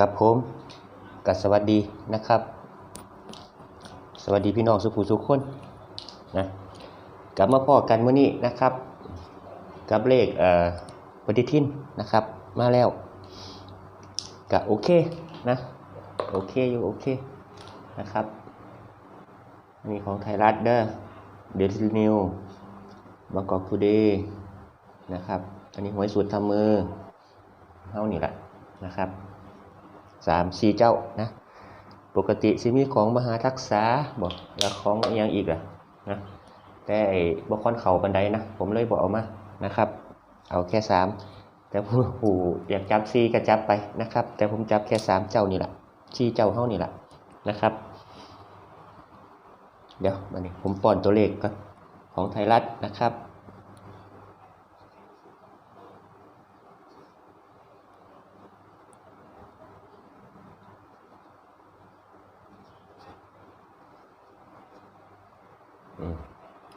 ครับผมกับสวัสดีนะครับ สวัสดีพี่น้องสุภูสุขคนนะกลับมาพ่อกันเมื่อนี้นะครับ กับเลขเอ่อปฏิทินนะครับ มาแล้วก็โอเคนะโอเคอยู่โอเคนะครับอันนี้ของไทยรัฐเด้อเดลินิวบางกอกทูเดย์นะครับ อันนี้หวยสูตรทำมือเฮานี่แหละนะครับ สามสี่เจ้านะปกติสิมีของมหาทักษาบอกแล้วของอยังอีกอะนะแต่ไอ้บคอนเขาบันไดนะผมเลยบอกเอามานะครับ เอาแค่สามแต่ผู้ผู้อยากจับซีก็จับไปนะครับ แต่ผมจับแค่สามเจ้านี่แหละซีเจ้าเท่านี่แหละนะครับ เดี๋ยวมานี่ผมป้อนตัวเลขก่อนของไทยรัฐนะครับ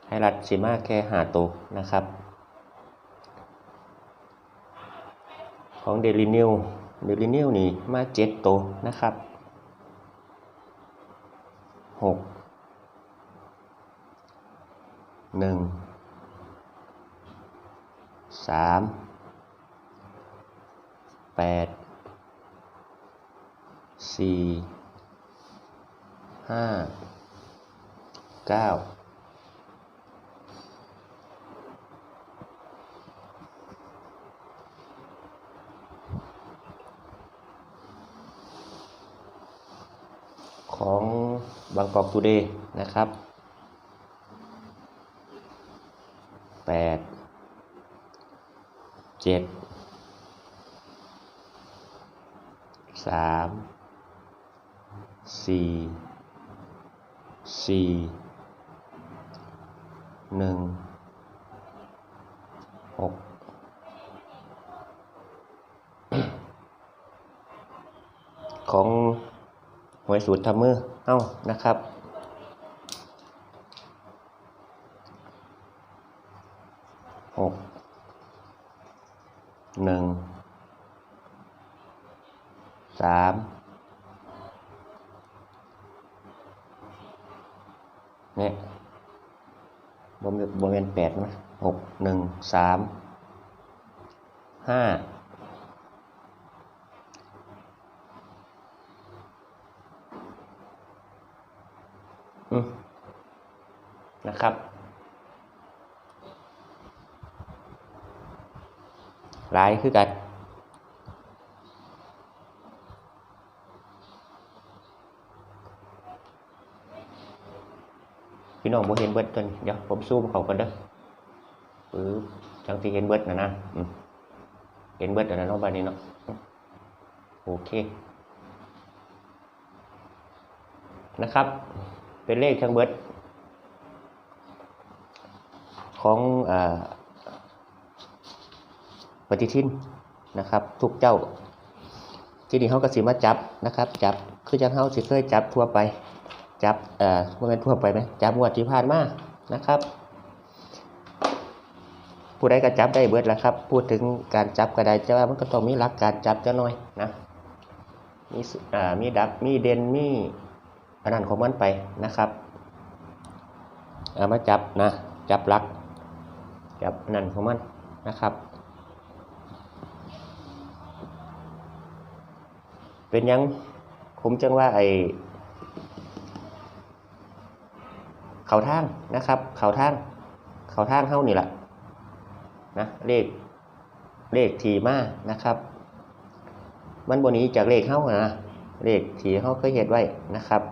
ให้รัดสิมาแค่หาตัวนะครับ ของเดลินิวเดลินิวนี่มาเจ็ดตัวนะครับหกหนึ่งสามแปดสี่ห้าเก้า ของ บางกอกทูเดย์นะครับแปดเจ็ดสามสี่สี่หนึ่งหกของ หวยสูตรทำมือ เอ้านะครับ หก หนึ่ง สาม เนี่ยบมบมเป็นแปดนะหก หนึ่ง สาม ห้า อืม นะครับ หลายคือกันพี่น้องบ่เห็นเบิดตัวนี้เดี๋ยวผมซูมเขากันเด้อปึ๊บจังที่เห็นเบิดนะนะเห็นเบิดแล้วนะเนาะบัดนี้เนาะโอเคนะครับ เป็นเลขทั้งเบิด ของอปฏิทินนะครับ ทุกเจ้า ที่นี่เขาก็สิมาจับนะครับ จับคือจังเขาสิเคยจับทั่วไป จับเอ่อว่เป็นทั่วไปไหมจับงวดที่ผ่านมานะครับผู้ใดก็จับได้เบิดแล้วครับ พูดถึงการจับก็ได้แต่ว่ามันก็ต้องมีหลักการจับจะหน่อยนะ มีอ่ามีดับ มีเด่นมี อันนั้นของมันไปนะครับเอามาจับนะจับหลักจับนันของมันนะครับ เป็นยังผมจังว่าไอเขาทางนะครับ เขาทางเขาทางเฮ้านี่แหละนะเลขเลขทีมานะครับ มันบนนี้จากเลขเฮ้านะเลขทีเฮ้าเคยเห็นไว้นะครับ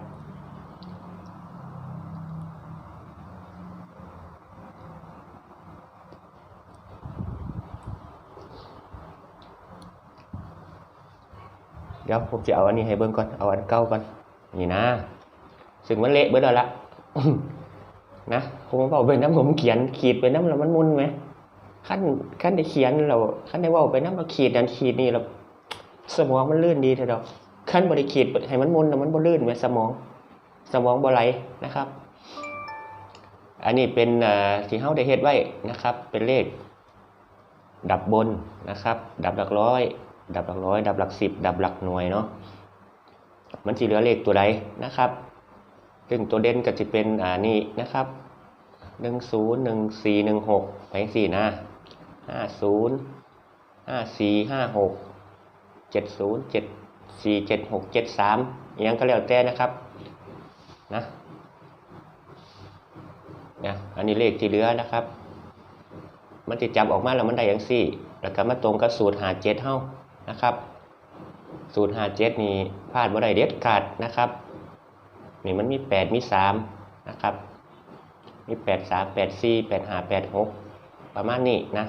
เดี๋ยวผมจะเอาอันนี้ให้เบิ่งก่อน เอาอันเก่าก่อน นี่นะ ซึ่งมันเละเบิดแล้วละนะ ผมบอกไปน้ำผมเขียนขีดไปน้ำแล้วมันมุนไหมขั้นขั้นได้เขียนเราขั้นได้ว่าไปน้ำเราขีดนันขีดนี่เราสมองมันลื่นดีเถอะดอกขั้นบริขีดให้มันมุนแล้วมันบ่ลื่นไหมสมอง สมองบ่ไหลนะครับ อันนี้เป็นเอ่อที่เฮาได้เฮ็ดไว้นะครับ เป็นเลข ดับบนนะครับ ดับหลักร้อย ดับหลักร้อย ดับหลักสิบดับหลักหน่วยเนาะมันจะเหลือเลขตัวใดนะครับ ซึ่งตัวเด่นก็จะเป็นอ่านี่นะครับหนึ่งศูนย์หนึ่งสี่หนึ่งหกไปสี่นะห้าศูนย์ห้าสี่ห้าหกเจ็ดศูนย์เจ็ดสี่เจ็ดหกเจ็ดสามยังก็แล้วแต่นะครับนะนะอันนี้เลขที่เหลือนะครับ มันจะจับออกมาแล้วมันได้อย่างสี่ แล้วก็มาตรงกับสูตรหาเจ็ดเท่า นะครับสูตรหาเจ็ดนี่พลาดบ่ได้เด็ดขาดนะครับนี่มันมีแปดมีสามนะครับมีแปดสามแปดสี่แปดห้าแปดหกประมาณนี้นะ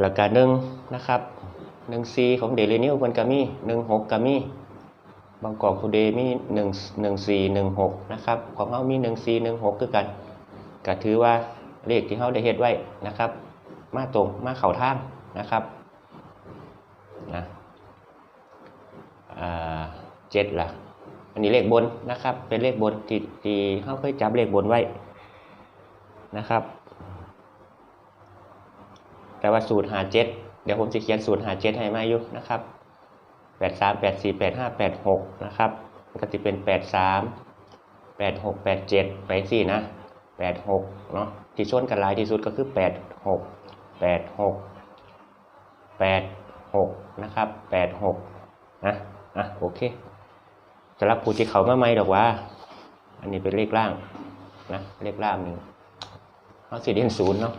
แล้วก็หนึ่งนะครับหนึ่งซีของเดลินิวมันก็มีหนึ่งหกก็มีบางกอกทูเดย์มีหนึ่งหนึ่งสี่หนึ่งหกนะครับของเขามีหนึ่งสี่หนึ่งหกคือกันก็ถือว่าเลขที่เขาได้เฮ็ดไว้นะครับ มาตรงมาเข่าทาง นะครับนะเจ็ดล่ะอันนี้เลขบนนะครับ เป็นเลขบนที่ที่เขาเคยจับเลขบนไว้นะครับ แต่ว่าสูตรหาเจ็ดเดี๋ยวผมจะเขียนสูตรหาเจ็ดให้มาอยู่นะครับแปดสามแปดสี่แปดห้าแปดหกนะครับก็จะเป็นแปดสามแปดหกแปดเจ็ดไปสี่นะแปดหกเนาะที่ชนกันหลายที่สุดก็คือแปดหกแปดหก แปดหกนะครับแปดหกนะ อะ โอเคสำหรับผู้ที่เขามาใหม่ดอกว่า อันนี้เป็นเลขล่างนะ เลขล่างหนึ่งเขาสีเด่นศูนย์เนาะ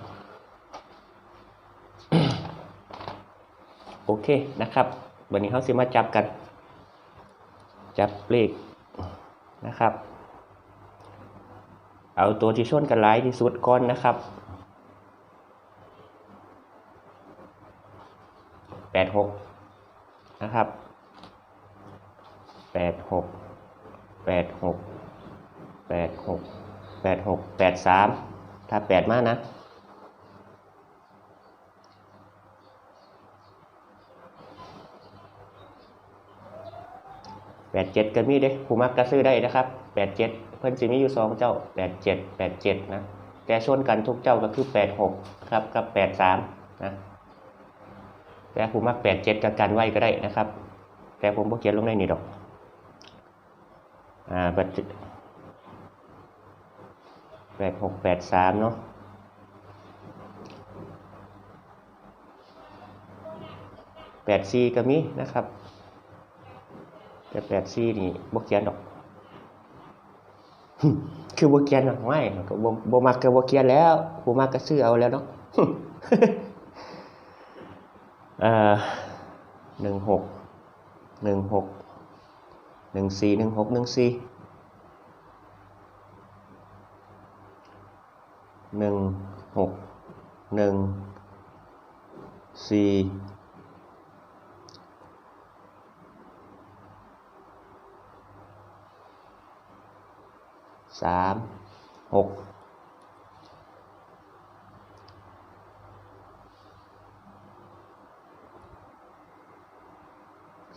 โอเคนะครับ วันนี้เขาสิมาจับกัน จับเลขนะครับ เอาตัวที่ชนกันหลายที่สุดก่อนนะครับแป ดหกนะครับแปดหกแปดหกแปดหกแปดหกแปดสามถ้าแปดมากนะแปดเจ็ดก็มีเด้ผู้มักก็ซื้อได้นะครับแปดเจ็ดเพิ่นสิมีอยู่สองเจ้าแปดเจ็ดแปดเจ็ดนะแต่ชนกันทุกเจ้าก็คือแปดหกครับกับแปดสามนะ แต่ผู้มักแปดเจ็ดกับกันไว้ก็ได้นะครับ แต่ผมบ่เขียนลงในนี้ดอกอ่าแปดแปดหกแปดสามเนาะแปดสี่ก็มีนะครับ แต่แปดซี่นี่บกเขียนดอกคือบกเขียนหรอกไม่ก็บ่บ่มักก็บกเขียนแล้วบ่มักก็ซื้อเอาแล้วเนาะ หนึ่งหกหนึ่งหกหนึ่งสี่หนึ่งหกหนึ่งสี่หนึ่งหกหนึ่งสี่สามหก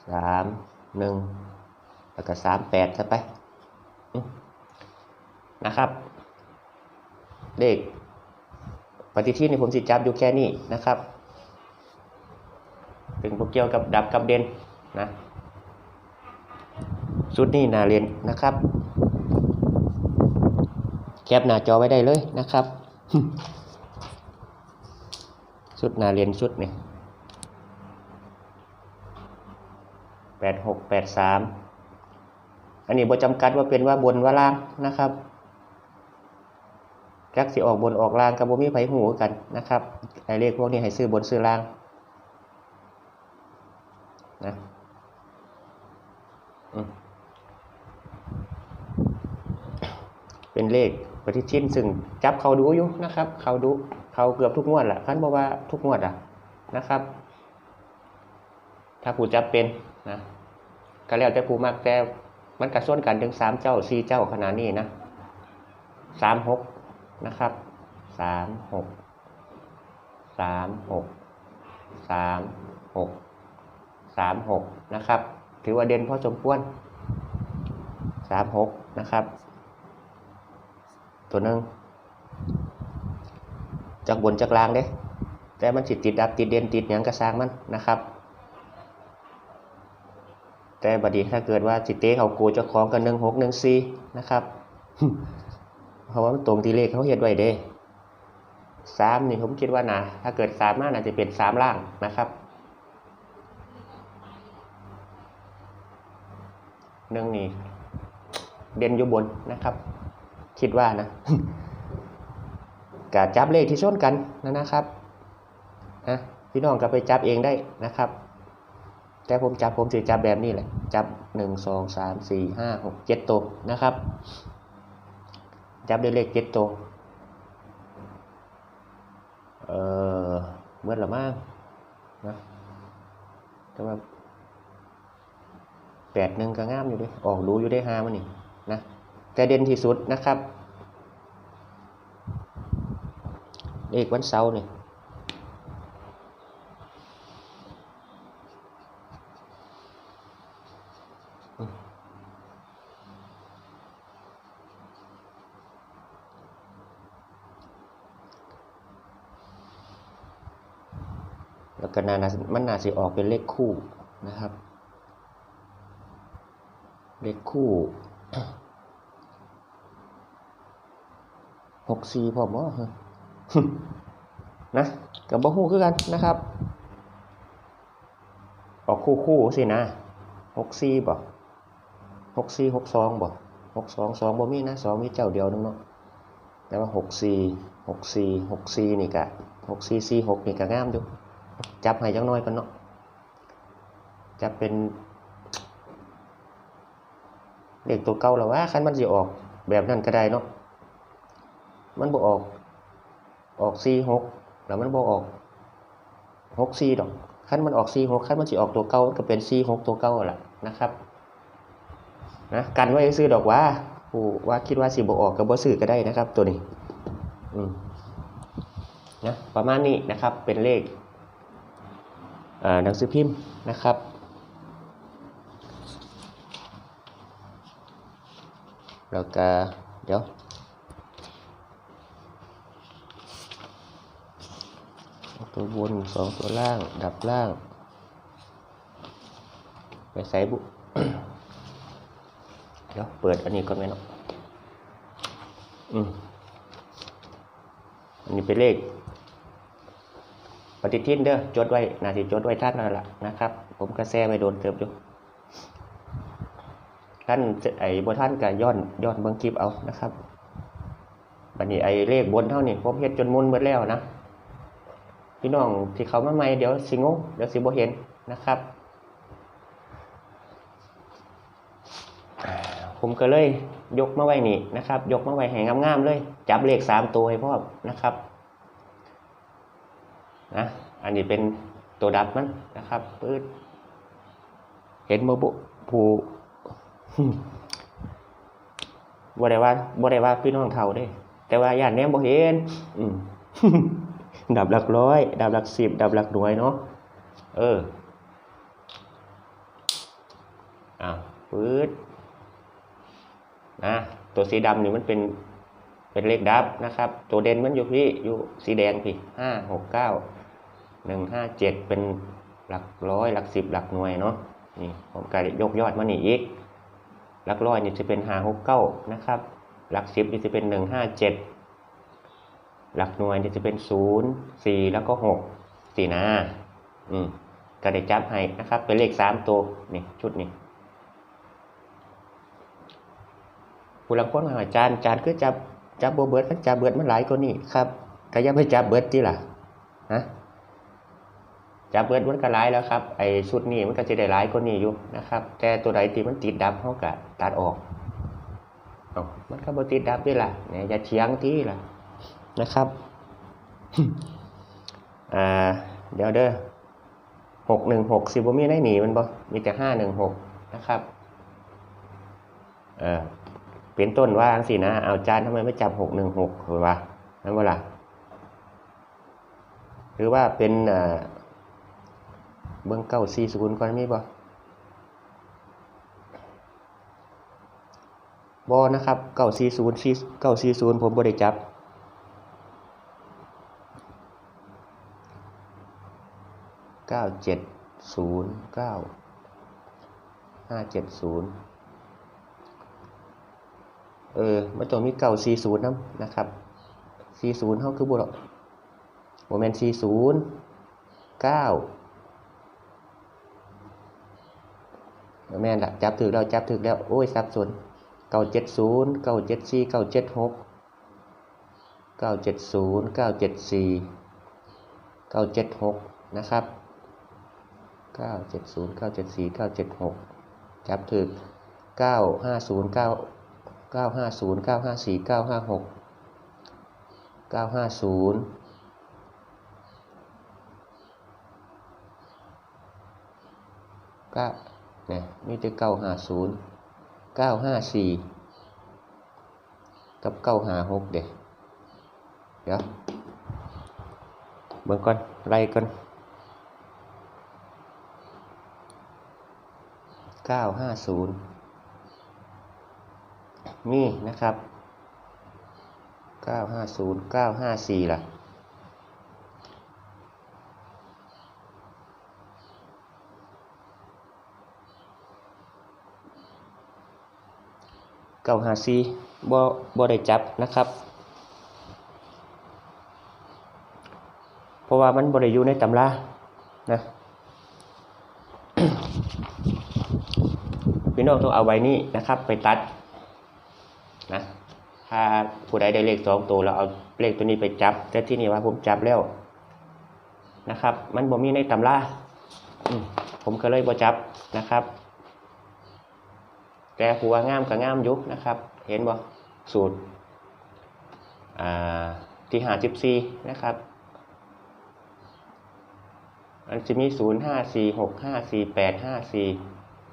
สาม หนึ่งแล้วก็สามแปดซะไปอืมนะครับ เลขปฏิทินในผมสิจับอยู่แค่นี้นะครับ เป็นพวกเกี่ยวกับดับกับเด่นนะชุดนี้นาเรียนนะครับ แคปหน้าจอไว้ได้เลยนะครับชุดนาเรียนชุดนี่ แปดหกแปดสามอันนี้บทจำกัดว่าเป็นว่าบนว่าล่างนะครับจักสิออกบนออกล่างกับบ่มีไผหูกันนะครับไอเลขพวกนี้ให้ซื้อบนซื้อล่างนะเป็นเลขปฏิทินซึ่งจับเขาดูอยู่นะครับ เขาดูเขาเกือบทุกงวดแหละคันบอกว่าทุกงวดอะนะครับ ถ้าผู้จับเป็นนะ ก็แล้วแต่ผู้มักแต่มันกระส่วนกันถึงสามเจ้าสี่เจ้าขนาดนี้นะสามหกนะครับสามหกสามหกสามหกสามหกนะครับ ถือว่าเด่นพอสมควรสามหกนะครับ ตัวหนึ่งจากบนจากล่างเด้แต่มันสิติดดับติดเด่นติดยังกระสร้างมันนะครับ แต่บัดนี้ถ้าเกิดว่าสิเตะเขาโกเจ้าของกันหนึ่งหกหนึ่งสี่นะครับเพราะว่ามันตรงที่เลขเขาเฮ็ดไว้เด้สามนี่ผมคิดว่านะถ้าเกิดสามมาน่าจะเป็นสามล่างนะครับหนึ่งนี่เด่นอยู่บนนะครับ คิดว่านะกาจับเลขที่ชนกันนะนะครับนะพี่น้องก็ไปจับเองได้นะครับ แต่ผมจับผมจะจับแบบนี้แหละ จับหนึ่งสองสามสี่ห้าหกเจ็ดตัวนะครับ จับด้วยเลขเจ็ดตัวเออเมื่อละมากนะแต่ว่าแปดหนึ่งก็งามอยู่ด้วยออกดูอยู่ได้ห้ามันนี่นะแต่เด่นที่สุดนะครับเลขวันเสาร์นี่อื ก็นานามันนาสิออกเป็นเลขคู่นะครับ เลขคู่หกสี่พอบ่ฮะนะกับบ่ฮู้คือกันนะครับ ออกคู่คู่สินะหกสี่บ่หกสี่หกสองบ่หกสองสองบ่มีนะสองมีเจ้าเดียวนึงเนาะแต่ว่าหกสี่หกสี่หกสี่นี่กะหกสี่สี่หกนี่กะงามอยู่ จับให้จังน้อยกันเนาะจับเป็นเลขตัวเก่าแล้วว่าคันมันสิออกแบบนั้นก็ได้เนาะมันบ่ออก ออกสี่หกแล้วมันบ่ออกหกสี่ดอกคันมันออกสี่หกคันมันสิออกตัวเก่ามันก็เป็นสี่หกตัวเก่าแหละนะครับนะกันไว้ซื้อดอกว่าผู้ว่าคิดว่าสิบ่ออกก็บ่ซื้อก็ได้นะครับ ตัวนี้อืมนะประมาณนี้นะครับเป็นเลข หนังสือพิมพ์นะครับ แล้วก็เดี๋ยวตัวบนสองตัวล่าง ดับล่าง ไปใส่บุ เดี๋ยวเปิดอันนี้ก่อนไหมเนาะอืมอันนี้เป็นเลข ปฏิทินเด้อจดไว้นาทีจดไว้ท่านนั่นแหละนะครับ ผมก็แซ่ไปโดนเติบอยู่ท่านไอ้บนท่านก็ย้อนย้อนเบิ่งคลิปเอานะครับบัดนี้ไอ้เลขบนเท่านี้ผมเฮ็ดจนมุนหมดแล้วนะพี่น้องที่เขามาใหม่เดี๋ยวสิงงเดี๋ยวสิบ่เห็นนะครับ ผมก็เลยยกมาไว้นี่นะครับ ยกมาไว้ให้งามๆเลย จับเลขสามตัวให้พ่อนะครับันนี้เป็นตัวดับมันนะครับปืดเห็นบ่บุผู้บ่ได้ว่าบ่ได้ว่าพี่น้องเท่าเด้ แต่ว่าย่านแนมบ่เห็นอืดับหลักร้อย ดับหลักสิบ ดับหลักหน่วยเนาะเอออ้าวปื๊ดนะตัวสีดำนี่มันเป็นเป็นเลขดับนะครับ ตัวเด่นมันอยู่พี่อยู่สีแดงพี่ห้าหกเก้า หนึ่งห้าเจ็ดเป็นหลักร้อยหลักสิบหลักหน่วยเนาะนี่ผมก็ยกยอดมานี่อีก หลักร้อยนี่จะเป็นห้าหกเก้านะครับ หลักสิบนี่จะเป็นหนึ่งห้าเจ็ดหลักหน่วยนี่จะเป็นศูนย์สี่แล้วก็หกสี่นะอืมก็ได้จับให้นะครับ เป็นเลขสามตัวนี่ชุดนี้ผู้ลังคนมาจานจานคือจับจับโบเบิร์ดมันจับเบิร์ดมันหลายกว่านี้ครับก็ยังไม่จับเบิร์ดที่ล่ะฮะ จับเบิร์ดมันก็หลายแล้วครับไอ้ชุดนี้มันก็จะได้หลายกว่านี้อยู่นะครับ แต่ตัวใดที่มันติดดับเขาก็ตัดออกเอ้ามันก็บ่ติดดับด้วยล่ะเนี่ยอย่าเถียงที่ล่ะนะครับอ่าเดี๋ยวเด้อหกหนึ่งหกสิบมีได้หนีมันบ่มีแต่ห้าหนึ่งหกนะครับเออเป็นต้นว่าอังสินะเอาจานทำไมไม่จับหกหนึ่งหกหรือว่านั่นว่าล่ะหรือว่าเป็นอ่า เบิ้งเก้าสี่ศูนย์ก่อนมีบ่บอนะครับเก้าสี่ศูนย์สี่เก้าสี่ศูนย์ผมบ่ได้จับ เก้าเจ็ดศูนย์เก้าห้าเจ็ดศูนย์เออมันต้องมีเก้าสี่ศูนย์นะนะครับสี่ศูนย์เท่าคือบุหรอกโมเมนต์สี่ศูนย์เก้า แม่นละจับถึกแล้วจับถึกแล้ว โอ้ยสับสนเก้าเจ็ดศูนย์เก้าเจ็ดสี่เก้าเจ็ดหกเก้าเจ็ดศูนย์เก้าเจ็ดสี่เก้าเจ็ดหกนะครับเก้าเจ็ดศูนย์เก้าเจ็ดสี่เก้าเจ็ดหกจับถึกเก้าห้าศูนย์เก้าเก้าห้าศูนย์เก้าห้าสี่เก้าห้าหกเก้าห้าศูนย์ก็ นี่ยนี่จะเก้าห้าศูนย์เก้าห้าสี่กับเก้าห้าหกเด็เดี๋ยวเบิ่งก่อนไล่ก่อนเก้าห้าศูนย์นี่นะครับเก้าห้าศูนย์เก้าห้าสี่ล่ะ เก้าหาซีบ่บ่ได้จับนะครับ เพราะว่ามันบ่ได้อยู่ในตำรานะพี่น้องต้องเอาไว้นี่นะครับ ไปตัดนะถ้าผู้ใดได้เลขสองตัวแล้วเอาเลขตัวนี้ไปจับ แต่ที่นี่ว่าผมจับแล้วนะครับ มันบ่มีในตำราอืมผมก็เลยบ่จับนะครับ แต่หัวงามกับงามยุบนะครับ เห็นบ่สูตรที่หาจิบซีนะครับมันจะมีศูนย์ห้าสี่หกห้าสี่แปดห้าสี่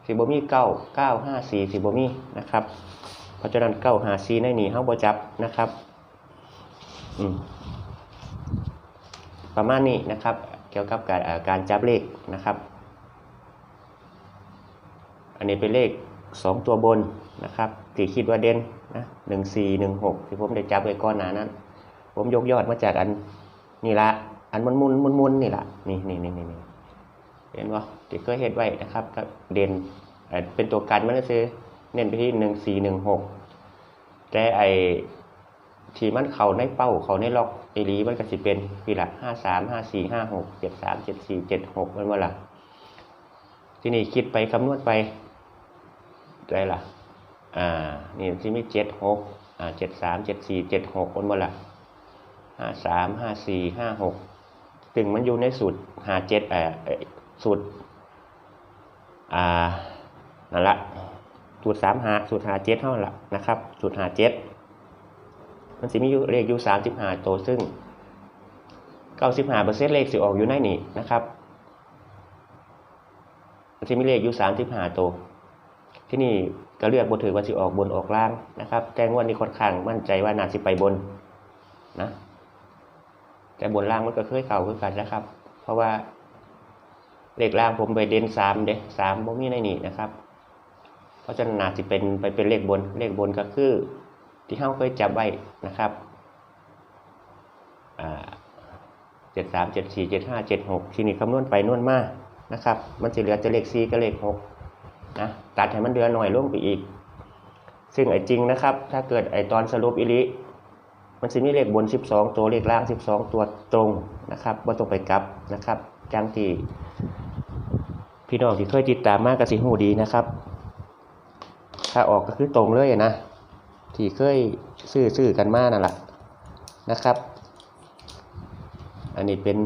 สิบมีเก้าเก้าห้าสี่สิบมีนะครับเพราะฉะนั้นเก้าหาซีในนี่เฮาบ่จับนะครับอืมประมาณนี้นะครับ เกี่ยวกับการการจับเลขนะครับ อันนี้เป็นเลข สองตัวบนนะครับที่คิดว่าเด่นนะหนึ่งสี่หนึ่งหกที่ผมได้จับไว้ก้อนหนานั้น ผมยกยอดมาจากอันนี่ละอันมุนมุนมุนมุนนี่ละนี่นี่นี่นี่นี่เห็นว่าที่เคยเห็นไว้นะครับก็เด่นเป็นตัวกันมันก็คือเน้นไปที่หนึ่งสี่หนึ่งหกแต่ไอทีมันเข่าในเป้าเขาในล็อกอีลีมันก็สิเป็นปีละห้าสามห้าสี่ห้าหกเจ็ดสามเจ็ดสี่เจ็ดหกมันว่าล่ะที่นี่คิดไปคำนวณไป ได้ละอ่า นี่ที่มีเจ็ดหกอ่าเจ็ดสามเจ็ดสี่เจ็ดหกคนหมดละห้าสามห้าสี่ห้าหกถึงมันอยู่ในสูตรหาเจ็ดอ่อเอ่อสูตร อ่า นั่นละสูตรสามหาสูตรหาเจ็ดเท่าละนะครับ สูตรหาเจ็ดมันสิมีเลขอยู่สามสิบห้าตัวซึ่งเก้าสิบห้าเปอร์เซ็นต์เลขสิออกอยู่ในนี่นะครับมันสิมีเลขอยู่สามสิบห้าตัว ที่นี่ก็เลือกบนถือว่าสิออกบนออกล่างนะครับ แต่งวดนี้ค่อนข้างมั่นใจว่าน่าสิไปบนนะแต่บนล่างมันก็เคยเข่าคือกันนะครับ เพราะว่าเลขล่างผมไปเด่นสามเด้สามบ่มีในนี่นะครับ เพราะฉะนั้นน่าสิเป็นไปเป็นเลขบนเลขบนก็คือ ที่เฮาเคยจับไว้นะครับอ่าเจ็ดสามเจ็ดสี่เจ็ดห้าเจ็ดหกที่นี่คำนวณไปนวณมานะครับ มันจะเหลือแต่เลขสี่กับเลขหก นะตัดให้มันเดือนหน่อยลงไปอีก ซึ่งไอ้จริงนะครับ ถ้าเกิดไอ้ตอนสรุปอิลิมันจะมีเลขบน 12 ตัวเลขล่าง 12 ตัวตรงนะครับว่าต้องไปกลับนะครับจังที่พี่น้องที่เคยติดตามมากกับสิหูดีนะครับ ถ้าออกก็คือตรงเลยนะที่เคยซื้อซื้อกันมากนั่นแหละนะครับ อันนี้เป็น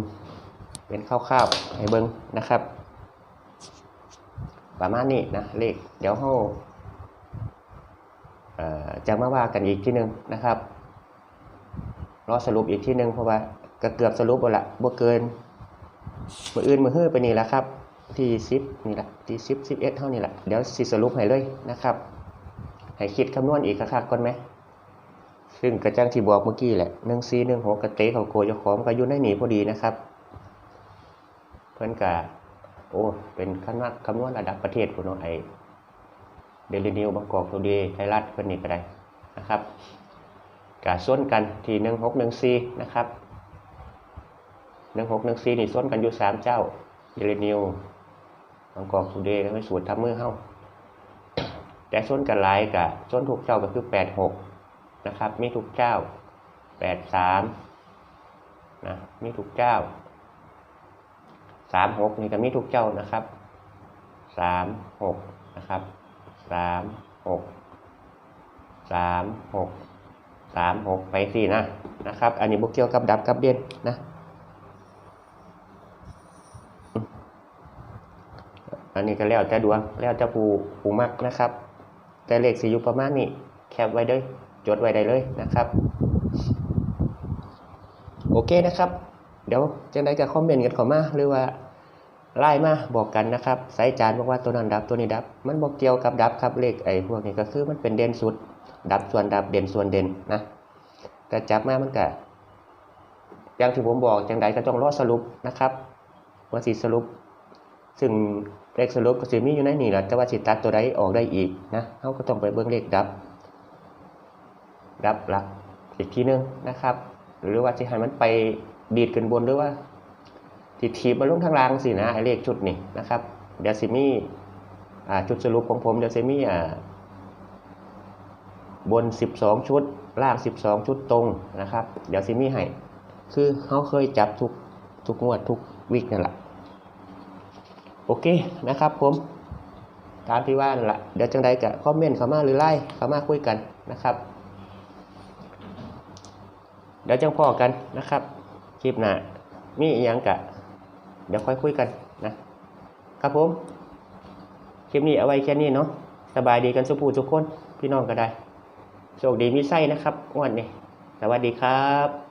เป็นคร่าวๆให้เบิ้งนะครับ ประมาณนี้นะเลขเดี๋ยวเราเจะมาว่ากันอีกที่หนึ่งนะครับรอสรุปอีกที่หนึ่งเพราะว่าก็เกือบสรุปหมดละบ่เกินมืออื่นมือเฮือไปนี่แหละครับที่สิบนี่แหละที่สิบสิบเอ็ดเท่านี้แหละเดี๋ยวสิสรุปให้เลยนะครับให้คิดคำนวณอีกคักๆก่อนไหมซึ่งกระจังที่บอกเมื่อกี้แหละหนึ่งซีหนึ่งหกกระเตะเขาโกยจ้าของก็อยู่ในหนีพอดีนะครับ เพื่อนกะ โอ้ เป็นคำนวณคำนวณระดับประเทศคุณน้องไอเดลินิวบางกอกตัวดีไทยรัฐเพื่อนนี่ก็ได้นะครับกาส่วนกันที่หนึ่งหกหนึ่งสี่นะครับหนึ่งหกหนึ่งสี่นี่ส่วนกันอยู่สามเจ้าเยเรนิวบางกอกทูเดย์ก็เป็นสูตรทำมือเฮาแต่ส้นกันหลายกับส้นถูกเจ้าก็คือแปดหกนะครับมีทุกเจ้าแปดสามนะมีทุกเจ้า สามหกนี่ก็มีทุกเจ้านะครับสามหกนะครับสามหกสามหกสามหกไปสี่นะนะครับ อันนี้บุกเกี่ยวกับดับกับเด่นนะอันนี้ก็แล้วแต่ดวงแล้วแต่ผู้ผู้มักนะครับ แต่เลขสีอยู่ประมาณนี้แคปไว้เลยจดไว้ได้เลยนะครับ โอเคนะครับ เดี๋ยวจังได้ก็คอมเมนต์กันเข้ามาหรือว่า ไล่มาบอกกันนะครับสายจานบอกว่าตัวนั้นดับตัวนี้ดับ มันบอกเกี่ยวกับดับครับเลขไอ้พวกนี้ก็คือมันเป็นเด่นสุด ดับส่วนดับเด่นส่วนเด่นนะแต่จับมามันก็อย่างที่ผมบอกจังไดก็ต้องรอสรุปนะครับว่าสิสรุป ซึ่งเลขสรุปก็สิมีอยู่ในนี่แหละแต่ว่าสิตัดตัวใดออกได้อีกนะเขาก็ต้องไปเบิ่งเลขดับ ดับหลักอีกทีนึงนะครับ หรือว่าจะให้มันไปดีดขึ้นบนหรือว่า ติดทีบมาลงทางล่างสินะไอเลขชุดนี่นะครับเดี๋ยวสิมีอ่าจุดสรุปของผมเดี๋ยวสิมี่บน 12 ชุด ล่าง 12 ชุดตรงนะครับ เดี๋ยวสิมี่ให้คือเขาเคยจับทุกทุกงวดทุกวิกนั่นแหละโอเคนะครับผมตามที่ว่านั่นแหละเดี๋ยวจังใดก็คอมเมนต์เข้ามาหรือไล่เข้ามาคุยกันนะครับ เดี๋ยวจังพ่อกันนะครับ คลิปหน้ามีอหยังกะ เดี๋ยวค่อยคุยกันนะครับผม คลิปนี้เอาไว้แค่นี้เนาะสบายดีกันสุภูทุกคน พี่น้องก็ได้ โชคดีมีไส้นะครับวันนี้ สวัสดีครับ